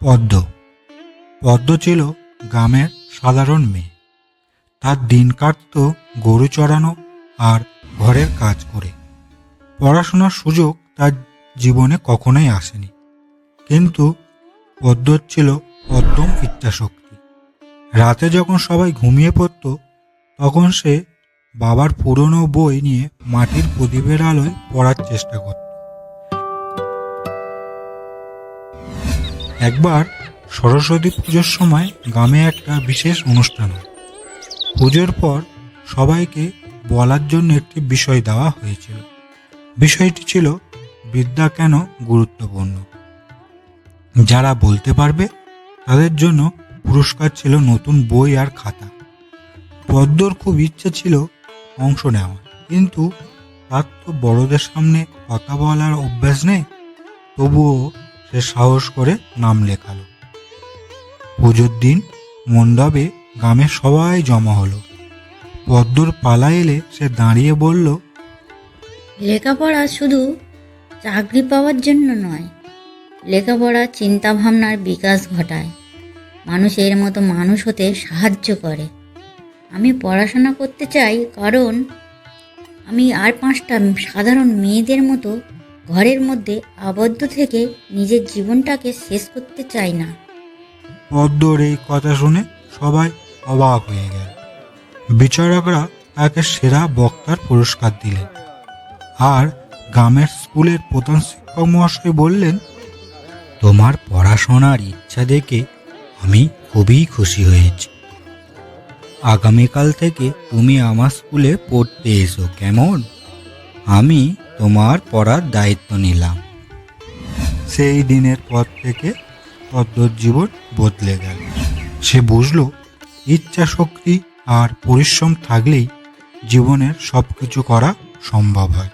পদ্ম। পদ্ম ছিল গ্রামের সাধারণ মেয়ে। তার দিন কাটত গরু চড়ানো আর ঘরের কাজ করে। পড়াশোনার সুযোগ তার জীবনে কখনোই আসেনি। কিন্তু পদ্মর ছিল অদ্যম ইচ্ছাশক্তি। রাতে যখন সবাই ঘুমিয়ে পড়ত, তখন সে বাবার পুরনো বই নিয়ে মাটির প্রদীপের আলোয় পড়ার চেষ্টা করত। একবার সরস্বতী পুজোর সময় গ্রামে একটা বিশেষ অনুষ্ঠান হয়। পুজোর পর সবাইকে বলার জন্য একটি বিষয় দেওয়া হয়েছিল। বিষয়টি ছিল, বিদ্যা কেন গুরুত্বপূর্ণ? যারা বলতে পারবে, তাদের জন্য পুরস্কার ছিল নতুন বই আর খাতা। পদ্মর খুব ইচ্ছে ছিল অংশ নেওয়ার, কিন্তু তার তো বড়দের সামনে কথা বলার অভ্যাস নেই, তবুও সে সাহস করে নাম লেখালো। পুজোর দিন মণ্ডপে গ্রামের সবাই জমা হলো। পদ্মর পালা এলে সে দাঁড়িয়ে বলল, লেখাপড়া শুধু চাকরি পাওয়ার জন্য নয়, লেখাপড়া চিন্তাভাবনার বিকাশ ঘটায়। মানুষের মতো মানুষ হতে সাহায্য করে। আমি পড়াশোনা করতে চাই কারণ আমি আর পাঁচটা সাধারণ মেয়েদের মতো ঘরের মধ্যে আবদ্ধ থেকে নিজের জীবনটাকে শেষ করতে চাই না। পদ্মর এই কথা শুনে সবাই অবাক হয়ে গেল। বিচারকরা তাকে সেরা বক্তার পুরস্কার দিলেন। আর গ্রামের স্কুলের প্রধান শিক্ষক মহাশয় বললেন, তোমার পড়াশোনার ইচ্ছা দেখে আমি খুবই খুশি হয়েছি। আগামীকাল থেকে তুমি আমার স্কুলে পড়তে এসো, কেমন? আমি তোমার পড়ার দায়িত্ব নিলাম। সেই দিনের পর থেকে পদ্মর জীবন বদলে গেল। সে বুঝল, ইচ্ছা শক্তি আর পরিশ্রম থাকলেই জীবনের সব কিছু করা সম্ভব হয়।